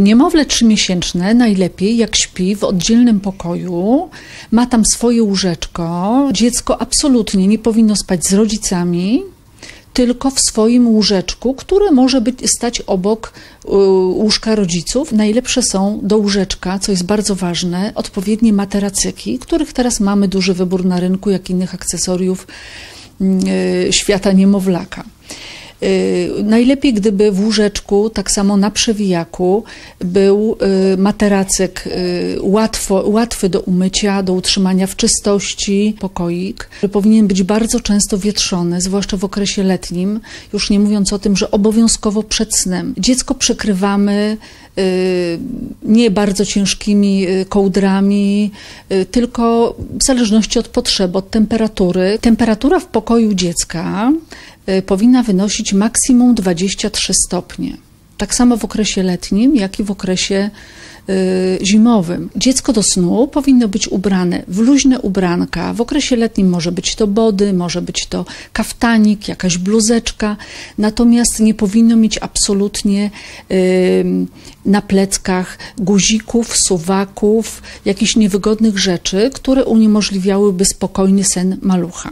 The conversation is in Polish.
Niemowlę trzymiesięczne najlepiej jak śpi w oddzielnym pokoju, ma tam swoje łóżeczko. Dziecko absolutnie nie powinno spać z rodzicami, tylko w swoim łóżeczku, które może być, stać obok y, łóżka rodziców. Najlepsze są do łóżeczka, co jest bardzo ważne, odpowiednie materacyki, których teraz mamy duży wybór na rynku, jak innych akcesoriów y, świata niemowlaka. Y, Najlepiej, gdyby w łóżeczku, tak samo na przewijaku, był y, materacyk y, łatwo, łatwy do umycia, do utrzymania w czystości, pokoik. Powinien być bardzo często wietrzony, zwłaszcza w okresie letnim, już nie mówiąc o tym, że obowiązkowo przed snem. Dziecko przykrywamy nie bardzo ciężkimi y, kołdrami, y, tylko w zależności od potrzeby, od temperatury. Temperatura w pokoju dziecka y, powinna wynosić maksimum 23 stopnie. Tak samo w okresie letnim, jak i w okresie y, zimowym. Dziecko do snu powinno być ubrane w luźne ubranka. W okresie letnim może być to body, może być to kaftanik, jakaś bluzeczka, natomiast nie powinno mieć absolutnie y, na pleckach guzików, suwaków, jakichś niewygodnych rzeczy, które uniemożliwiałyby spokojny sen malucha.